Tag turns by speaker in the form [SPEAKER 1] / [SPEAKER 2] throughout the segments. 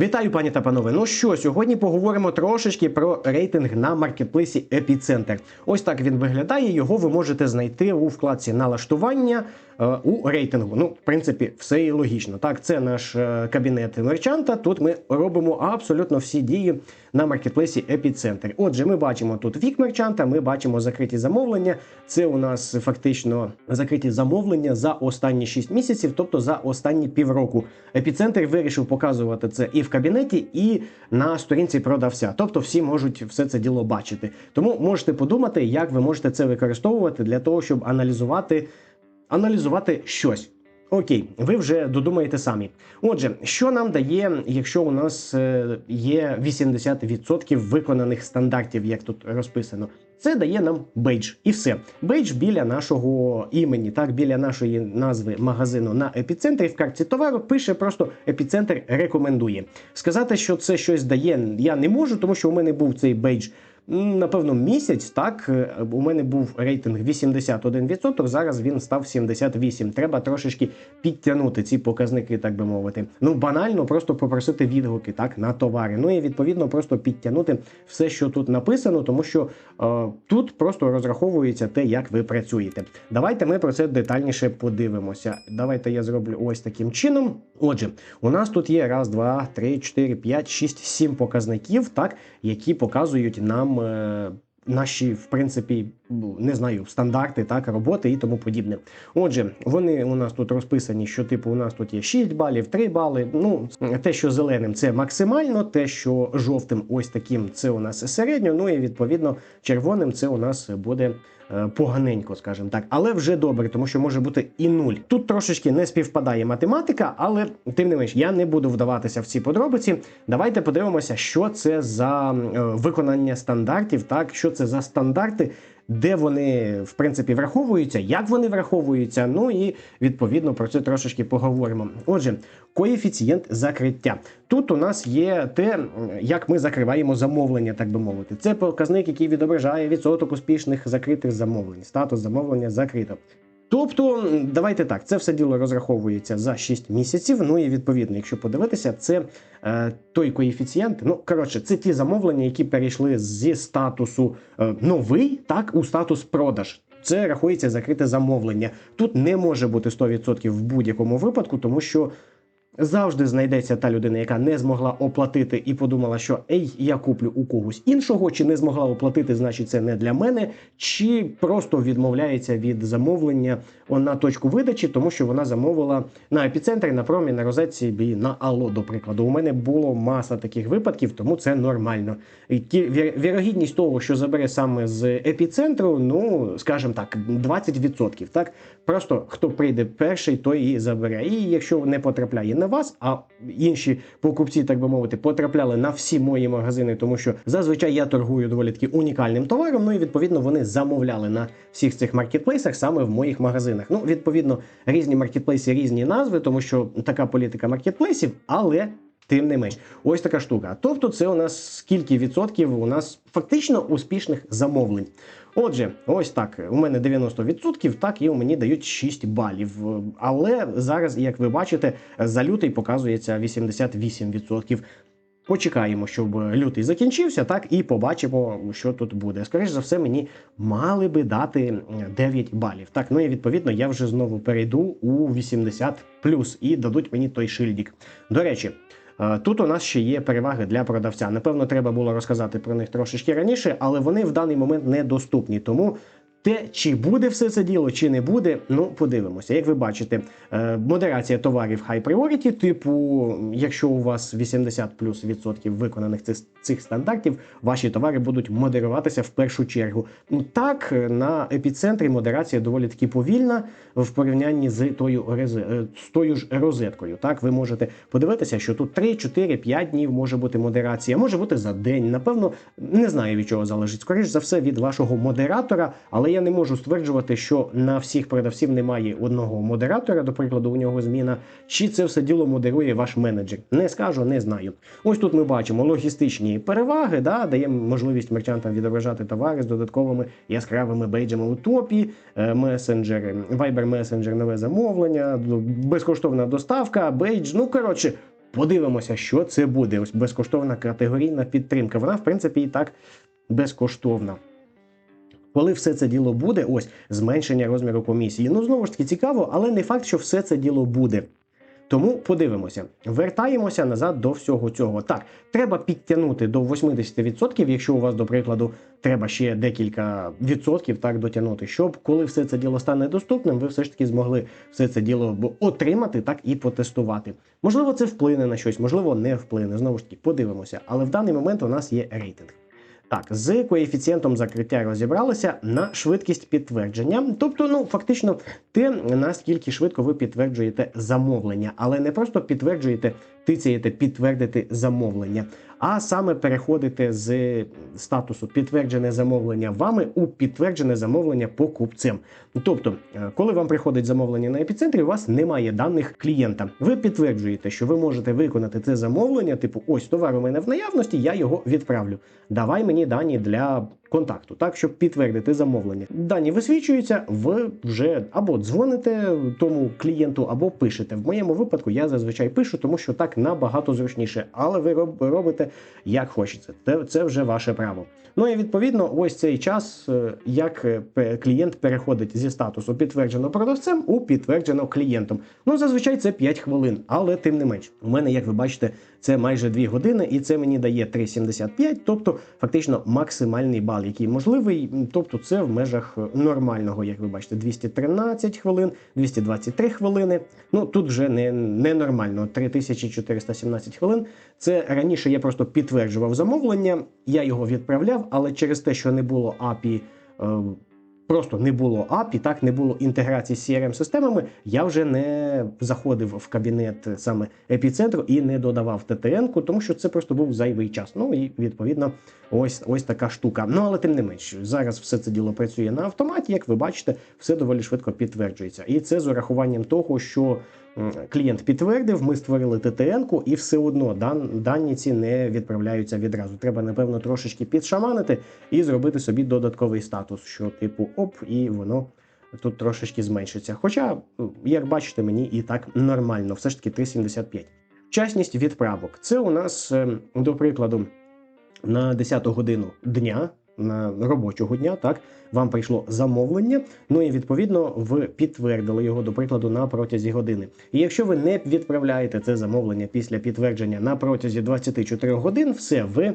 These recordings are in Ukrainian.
[SPEAKER 1] Вітаю, пані та панове. Ну що, сьогодні поговоримо трошечки про рейтинг на маркетплейсі Епіцентр. Ось так він виглядає. Його ви можете знайти у вкладці налаштування у рейтингу. Ну, в принципі, все і логічно. Так, це наш е, кабінет мерчанта. Тут ми робимо абсолютно всі дії на маркетплейсі Епіцентр. Отже, ми бачимо тут вік мерчанта, ми бачимо закриті замовлення. Це у нас фактично закриті замовлення за останні 6 місяців, тобто за останні півроку. Епіцентр вирішив показувати це і в кабінеті, і на сторінці продавця. Тобто всі можуть все це діло бачити. Тому можете подумати, як ви можете це використовувати для того, щоб аналізувати, аналізувати щось. Окей, ви вже додумаєте самі. Отже, що нам дає, якщо у нас е, є 80% виконаних стандартів, як тут розписано, це дає нам бейдж і все. Бейдж біля нашого імені, так біля нашої назви магазину на епіцентрі в картці товару пише просто епіцентр рекомендує. Сказати, що це щось дає, я не можу, тому що у мене був цей бейдж. Напевно, місяць так е, у мене був рейтинг 81%, Зараз він став 78%. Треба трошечки підтягнути ці показники, так би мовити. Ну банально, просто попросити відгуки так на товари. Ну і відповідно просто підтягнути все, що тут написано, тому що е, тут просто розраховується те, як ви працюєте. Давайте ми про це детальніше подивимося. Давайте я зроблю ось таким чином. Отже, у нас тут є раз, два, три, чотири, п'ять, шість, сім показників, так які показують нам. Е, Наші, в принципі, не знаю, стандарти, так, роботи і тому подібне. Отже, вони у нас тут розписані, що типу у нас тут є 6 балів, 3 бали. Ну, те, що зеленим, це максимально, те, що жовтим, ось таким, це у нас середньо. Ну і відповідно червоним це у нас буде е, поганенько, скажімо так. Але вже добре, тому що може бути і нуль. Тут трошечки не співпадає математика, але тим не менш я не буду вдаватися в ці подробиці. Давайте подивимося, що це за е, виконання стандартів, так що це за стандарти. Де вони в принципі враховуються, як вони враховуються, ну і відповідно про це трошечки поговоримо. Отже, коефіцієнт закриття. Тут у нас є те, як ми закриваємо замовлення, так би мовити. Це показник, який відображає відсоток успішних закритих замовлень, статус замовлення закрито. Тобто, давайте так, це все діло розраховується за 6 місяців. Ну і відповідно, якщо подивитися, це е, той коефіцієнт. Ну коротше, це ті замовлення, які перейшли зі статусу е, новий, так у статус продаж. Це рахується закрите замовлення. Тут не може бути 100% в будь-якому випадку, тому що завжди знайдеться та людина, яка не змогла оплатити і подумала, що ей, я куплю у когось іншого, чи не змогла оплатити, значить це не для мене, чи просто відмовляється від замовлення на точку видачі, тому що вона замовила на епіцентрі, на промі, на розетці на Алло, до прикладу. У мене було маса таких випадків, тому це нормально. Вірогідність того, що забере саме з епіцентру, ну скажімо так, 20%. Так просто хто прийде перший, той і забере. І якщо не потрапляє на вас, а інші покупці, так би мовити, потрапляли на всі мої магазини, тому що зазвичай я торгую доволі таки унікальним товаром. Ну і відповідно вони замовляли на всіх цих маркетплейсах саме в моїх магазинах. Ну, відповідно, різні маркетплейси, різні назви, тому що така політика маркетплейсів, але. Тим не менш, ось така штука. Тобто, це у нас скільки відсотків у нас фактично успішних замовлень. Отже, ось так. У мене 90%, так і у мені дають 6 балів. Але зараз, як ви бачите, за лютий показується 88%. Почекаємо, щоб лютий закінчився, так і побачимо, що тут буде. Скоріше за все, мені мали би дати 9 балів. Так, ну і відповідно я вже знову перейду у 80 і дадуть мені той шильдик. До речі. Е, Тут у нас ще є переваги для продавця. Напевно, треба було розказати про них трошечки раніше, але вони в даний момент недоступні. Тому те, чи буде все це діло, чи не буде, ну подивимося. Як ви бачите, е, модерація товарів High Priority, типу, якщо у вас 80 плюс відсотків виконаних цих, цих стандартів, ваші товари будуть модеруватися в першу чергу. Ну так, на епіцентрі модерація доволі таки повільна в порівнянні з тою е, з тою ж розеткою. Так, ви можете подивитися, що тут 3, 4, 5 днів може бути модерація, може бути за день. Напевно, не знаю від чого залежить. Скоріш за все від вашого модератора, але я не можу стверджувати, що на всіх продавців немає одного модератора, до прикладу, у нього зміна, чи це все діло модерує ваш менеджер. Не скажу, не знаю. Ось тут ми бачимо логістичні переваги, да, даємо можливість мерчантам відображати товари з додатковими яскравими бейджами у топі, е, месенджери, Viber Messenger, нове замовлення, безкоштовна доставка, бейдж. Ну коротше. подивимося, що це буде. Ось безкоштовна категорійна підтримка. Вона, в принципі, і так безкоштовна. Коли все це діло буде, ось зменшення розміру комісії. Ну, знову ж таки, цікаво, але не факт, що все це діло буде. Тому подивимося, вертаємося назад до всього цього. Так, треба підтягнути до 80%, якщо у вас, до прикладу, треба ще декілька відсотків так дотягнути, щоб коли все це діло стане доступним, ви все ж таки змогли все це діло отримати, так і потестувати. Можливо, це вплине на щось, можливо, не вплине. Знову ж таки, подивимося. Але в даний момент у нас є рейтинг. Так, з коефіцієнтом закриття розібралися на швидкість підтвердження. Тобто, ну фактично, те, наскільки швидко ви підтверджуєте замовлення, але не просто підтверджуєте, тицяєте підтвердити замовлення, а саме переходите з статусу підтверджене замовлення вами у підтверджене замовлення покупцем. Тобто, е, коли вам приходить замовлення на епіцентрі, у вас немає даних клієнта. Ви підтверджуєте, що ви можете виконати це замовлення, типу, ось товар у мене в наявності, я його відправлю. Давай мені дані для контакту, так щоб підтвердити замовлення. Дані висвічуються, ви вже або дзвоните тому клієнту, або пишете. В моєму випадку я зазвичай пишу, тому що так набагато зручніше. Але ви роб- робите як хочеться. Це, це вже ваше право. Ну і відповідно, ось цей час, е, як е, клієнт переходить зі статусу підтверджено продавцем у підтверджено клієнтом. Ну зазвичай це 5 хвилин, але тим не менш, у мене, як ви бачите, це майже 2 години, і це мені дає 3,75, тобто фактично максимальний бал, який можливий. Тобто, це в межах е, нормального, як ви бачите, 213 хвилин, 223 хвилини. Ну тут вже не, не нормально. 3417 хвилин. Це раніше я просто підтверджував замовлення, я його відправляв, але через те, що не було API, просто не було API, так не було інтеграції з crm системами я вже не заходив в кабінет саме епіцентру і не додавав ттн тому що це просто був зайвий час. Ну і відповідно, ось ось така штука. Ну але тим не менш, зараз все це діло працює на автоматі. Як ви бачите, все доволі швидко підтверджується. І це з урахуванням того, що клієнт підтвердив, ми створили ттн і все одно дан, дані ці не відправляються відразу. Треба, напевно, трошечки підшаманити і зробити собі додатковий статус, що типу оп, і воно тут трошечки зменшиться. Хоча, як бачите, мені і так нормально, все ж таки 3,75. Вчасність відправок. Це у нас, ем, до прикладу, на 10 годину дня. На робочого дня, так вам прийшло замовлення. Ну і відповідно ви підтвердили його, до прикладу, на протязі години. І якщо ви не відправляєте це замовлення після підтвердження на протязі 24 годин, все ви, е,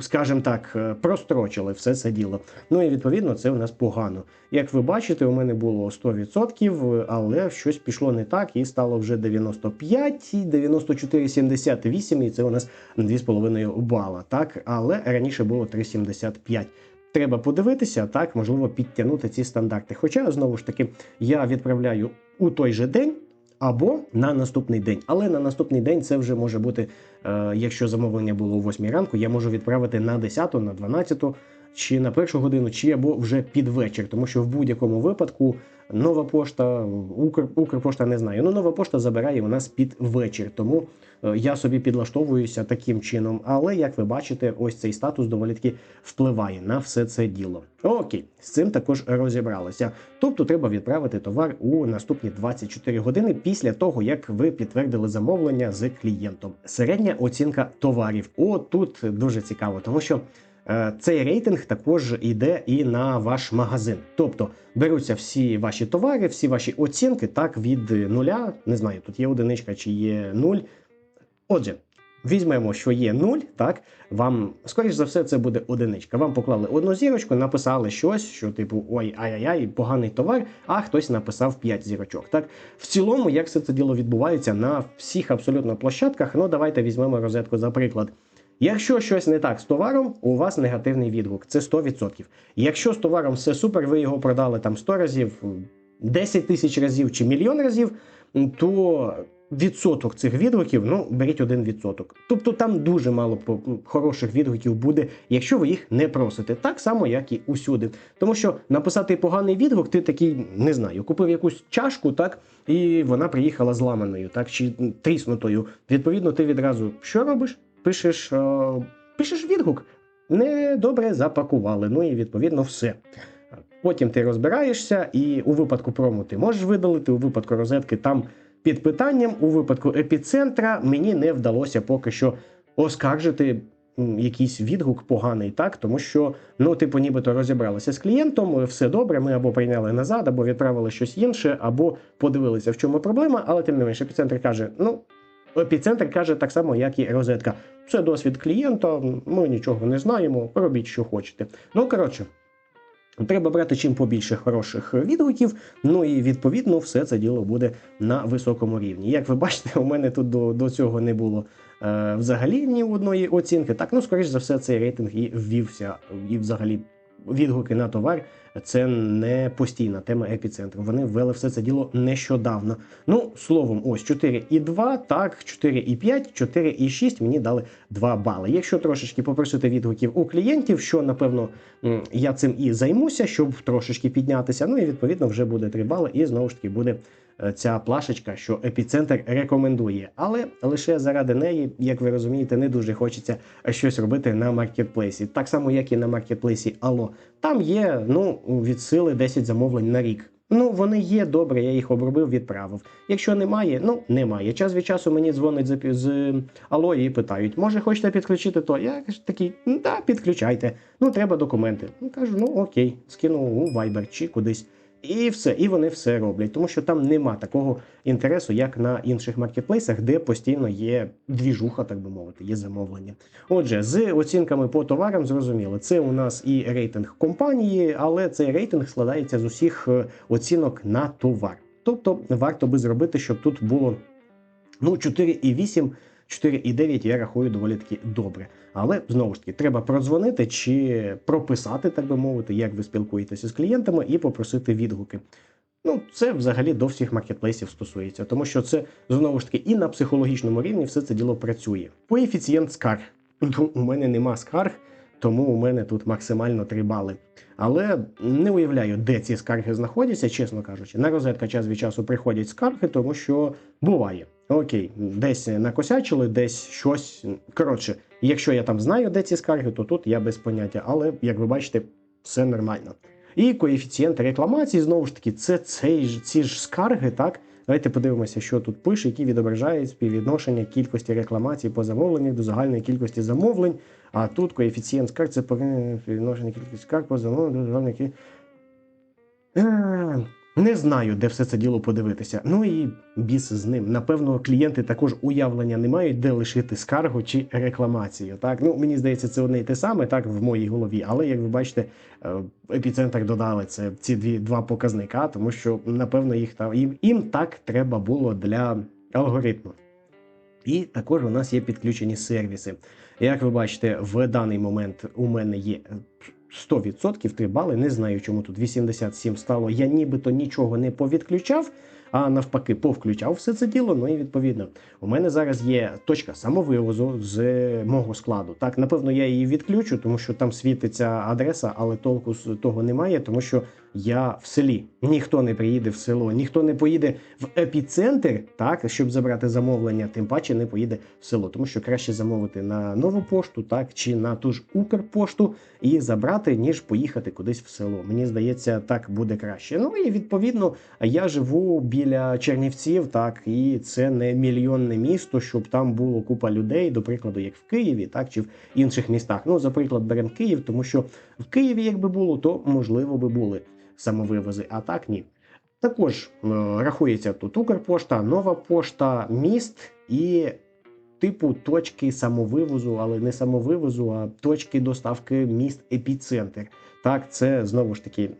[SPEAKER 1] скажімо так, е, прострочили все це діло. Ну і відповідно це у нас погано. Як ви бачите, у мене було 100%, але щось пішло не так і стало вже 95, 94,78, і це у нас 2,5 бала. Так, але раніше було 3,75. Треба подивитися, так, можливо, підтягнути ці стандарти. Хоча, знову ж таки, я відправляю у той же день. Або на наступний день. Але на наступний день це вже може бути, е, якщо замовлення було о 8 ранку, я можу відправити на 10, на 12, чи на першу годину, чи або вже під вечір. Тому що в будь-якому випадку нова пошта, Укр, Укрпошта не знаю. Ну, нова пошта забирає у нас під вечір. Тому е, я собі підлаштовуюся таким чином. Але як ви бачите, ось цей статус доволі таки впливає на все це діло. Окей, з цим також розібралися. Тобто треба відправити товар у наступні 24 години після того, як ви підтвердили замовлення з клієнтом. Середня оцінка товарів. О, тут дуже цікаво, тому що. Е, Цей рейтинг також йде і на ваш магазин. Тобто беруться всі ваші товари, всі ваші оцінки так від нуля. Не знаю, тут є одиничка чи є нуль. Отже, візьмемо, що є 0, так вам, скоріш за все, це буде одиничка. Вам поклали одну зірочку, написали щось, що типу ой, ай-яй-яй, поганий товар, а хтось написав 5 зірочок. Так, в цілому, як все це діло відбувається на всіх абсолютно площадках. Ну, давайте візьмемо розетку за приклад. Якщо щось не так з товаром, у вас негативний відгук, це 100%. Якщо з товаром все супер, ви його продали там 100 разів, 10 тисяч разів чи мільйон разів, то відсоток цих відгуків, ну, беріть один відсоток. Тобто там дуже мало хороших відгуків буде, якщо ви їх не просите. Так само, як і усюди. Тому що написати поганий відгук, ти такий, не знаю, купив якусь чашку, так, і вона приїхала зламаною, так, чи тріснутою. Відповідно, ти відразу що робиш? Пишеш, е, пишеш відгук. Недобре запакували. Ну і відповідно все. Потім ти розбираєшся, і у випадку прому ти можеш видалити, у випадку розетки там під питанням. У випадку епіцентра мені не вдалося поки що оскаржити якийсь відгук поганий, так тому що ну, типу, нібито розібралися з клієнтом, все добре. Ми або прийняли назад, або відправили щось інше, або подивилися, в чому проблема. Але тим не менше, епіцентр каже: ну. Епіцентр каже так само, як і розетка. Це досвід клієнта, ми нічого не знаємо, робіть, що хочете. Ну, коротше, треба брати чим побільше хороших відгуків, ну і відповідно все це діло буде на високому рівні. Як ви бачите, у мене тут до, до цього не було е, взагалі ні одної оцінки. Так, ну, скоріш за все, цей рейтинг і ввівся, і взагалі відгуки на товар це не постійна тема епіцентру. Вони ввели все це діло нещодавно. Ну, словом, ось 4,2, так, 4,5, 4,6 мені дали 2 бали. Якщо трошечки попросити відгуків у клієнтів, що напевно я цим і займуся, щоб трошечки піднятися. Ну і відповідно вже буде 3 бали, і знову ж таки буде ця плашечка, що епіцентр рекомендує. Але лише заради неї, як ви розумієте, не дуже хочеться щось робити на маркетплейсі. Так само, як і на маркетплейсі Алло. Там є ну від сили 10 замовлень на рік. Ну, вони є добре, я їх обробив, відправив. Якщо немає, ну немає. Час від часу мені дзвонить з, з Алло і питають, може, хочете підключити то? Я кажу, такий, да, підключайте. Ну, треба документи. Ну кажу, ну окей, скину у Viber чи кудись. І все, і вони все роблять, тому що там нема такого інтересу, як на інших маркетплейсах, де постійно є двіжуха, так би мовити, є замовлення. Отже, з оцінками по товарам зрозуміло, це у нас і рейтинг компанії, але цей рейтинг складається з усіх е, оцінок на товар. Тобто варто би зробити, щоб тут було ну 4,8, 4,9 я рахую доволі таки добре. Але знову ж таки, треба продзвонити чи прописати, так би мовити, як ви спілкуєтеся з клієнтами, і попросити відгуки. Ну, це взагалі до всіх маркетплейсів стосується, тому що це знову ж таки і на психологічному рівні все це діло працює. Коефіцієнт скарг. Ну, у мене нема скарг, тому у мене тут максимально 3 бали. Але не уявляю, де ці скарги знаходяться, чесно кажучи. На розетка час від часу приходять скарги, тому що буває. Окей, десь накосячили, десь щось. Коротше, якщо я там знаю, де ці скарги, то тут я без поняття. Але як ви бачите, все нормально. І коефіцієнт рекламації, знову ж таки, це цей ж ці ж скарги, так? Давайте подивимося, що тут пише, які відображають співвідношення кількості рекламацій по замовленнях до загальної кількості замовлень. А тут коефіцієнт скарг це співвідношення кількості скарг по замовленню до загальної кількості. Е, Не знаю, де все це діло подивитися. Ну і біс з ним. Напевно, клієнти також уявлення не мають, де лишити скаргу чи рекламацію. Так, ну мені здається, це одне і те саме, так в моїй голові. Але як ви бачите, е, епіцентр додали це ці дві два показника, тому що напевно їх там їм, їм так треба було для алгоритму. І також у нас є підключені сервіси. Як ви бачите, в даний момент у мене є 100% 3 бали. Не знаю, чому тут 87 стало. Я нібито нічого не повідключав, а навпаки, повключав все це діло. Ну і відповідно, у мене зараз є точка самовивозу з мого складу. Так, напевно, я її відключу, тому що там світиться адреса, але толку з того немає, тому що я в селі. Ніхто не приїде в село, ніхто не поїде в епіцентр, так, щоб забрати замовлення, тим паче не поїде в село, тому що краще замовити на нову пошту, так, чи на ту ж Укрпошту і забрати, ніж поїхати кудись в село. Мені здається, так буде краще. Ну і відповідно, я живу біля Чернівців, так, і це не мільйонне місто, щоб там було купа людей, до прикладу, як в Києві, так, чи в інших містах. Ну, за приклад, беремо Київ, тому що в Києві, якби було, то можливо би були самовивози, а так ні. Також е, рахується тут Укрпошта, нова пошта, міст і типу точки самовивозу, але не самовивозу, а точки доставки міст епіцентр. Так, це знову ж таки.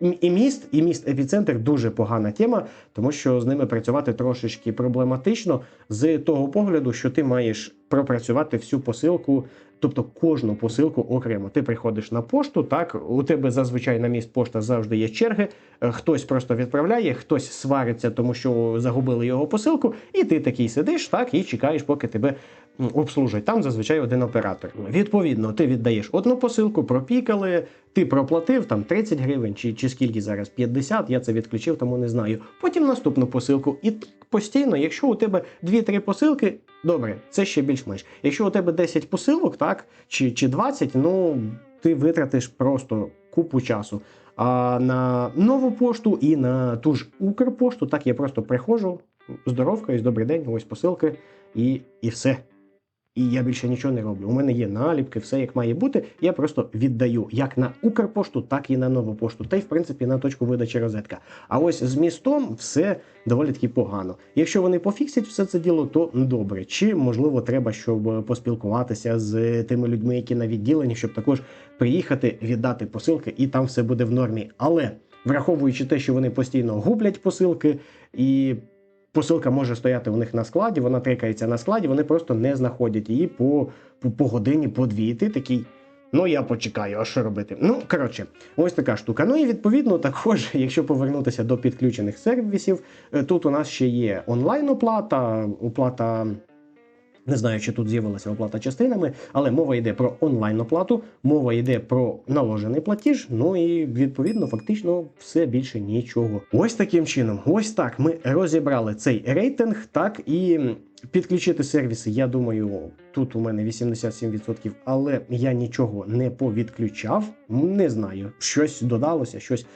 [SPEAKER 1] І міст, і міст епіцентр дуже погана тема, тому що з ними працювати трошечки проблематично з того погляду, що ти маєш пропрацювати всю посилку, тобто кожну посилку окремо. Ти приходиш на пошту, так у тебе зазвичай на міст пошта завжди є черги. е, Хтось просто відправляє, хтось свариться, тому що загубили його посилку, і ти такий сидиш, так і чекаєш, поки тебе м, обслужать. Там зазвичай один оператор. Відповідно, ти віддаєш одну посилку, пропікали, ти проплатив там 30 гривень чи, чи скільки зараз 50, Я це відключив, тому не знаю. Потім наступну посилку. І постійно, якщо у тебе 2-3 посилки, добре, це ще більш-менш. Якщо у тебе 10 посилок, так чи, чи 20, ну ти витратиш просто купу часу. А на нову пошту і на ту ж Укрпошту, так я просто приходжу, здоровкаюсь, добрий день, ось посилки, і, і все. І я більше нічого не роблю. У мене є наліпки, все як має бути. Я просто віддаю як на Укрпошту, так і на нову пошту, та й в принципі на точку видачі розетка. А ось з містом все доволі таки погано. Якщо вони пофіксять все це діло, то добре. Чи можливо треба, щоб поспілкуватися з тими людьми, які на відділенні, щоб також приїхати, віддати посилки, і там все буде в нормі. Але враховуючи те, що вони постійно гублять посилки і. Посилка може стояти у них на складі, вона трикається на складі, вони просто не знаходять її по, по, по годині, по дві. І ти такий. Ну, я почекаю, а що робити? Ну, коротше, ось така штука. Ну і відповідно, також, якщо повернутися до підключених сервісів, е, тут у нас ще є онлайн-оплата, оплата. Не знаю, чи тут з'явилася оплата частинами, але мова йде про онлайн-оплату, мова йде про наложений платіж. Ну і відповідно, фактично, все більше нічого. Ось таким чином, ось так ми розібрали цей рейтинг. Так і підключити сервіси. Я думаю, тут у мене 87%, але я нічого не повідключав. Не знаю, щось додалося, щось.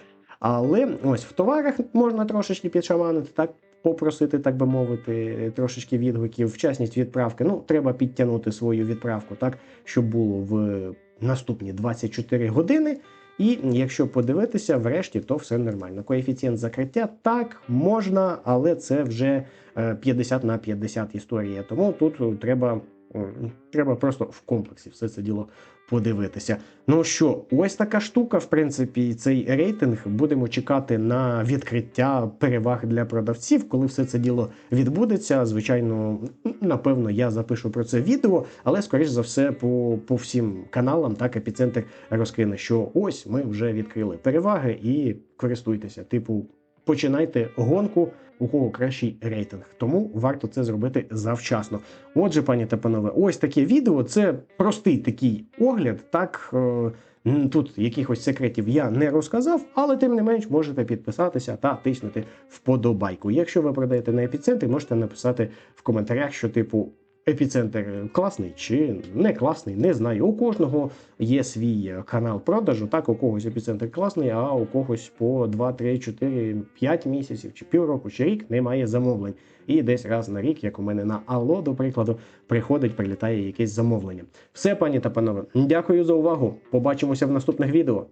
[SPEAKER 1] Але ось в товарах можна трошечки підшаманити, так попросити, так би мовити, трошечки відгуків, вчасність відправки. Ну, треба підтягнути свою відправку, так, щоб було в наступні 24 години. І якщо подивитися, врешті, то все нормально. Коефіцієнт закриття так можна, але це вже е, 50 на 50 історія. Тому тут треба, м, треба просто в комплексі все це діло подивитися. Ну що, ось така штука, в принципі, цей рейтинг. Будемо чекати на відкриття переваг для продавців, коли все це діло відбудеться. Звичайно, напевно, я запишу про це відео, але скоріш за все по, по всім каналам так епіцентр розкине, що ось ми вже відкрили переваги і користуйтеся. Типу, починайте гонку, у кого кращий рейтинг. Тому варто це зробити завчасно. Отже, пані та панове, ось таке відео. Це простий такий огляд. Так е, тут якихось секретів я не розказав, але тим не менш можете підписатися та тиснути вподобайку. Якщо ви продаєте на епіцентрі, можете написати в коментарях, що типу. Епіцентр класний чи не класний, не знаю. У кожного є свій канал продажу. Так, у когось епіцентр класний, а у когось по 2, 3, 4, 5 місяців, чи півроку, чи рік немає замовлень. І десь раз на рік, як у мене на Алло, до прикладу, приходить, прилітає якесь замовлення. Все, пані та панове, дякую за увагу. Побачимося в наступних відео.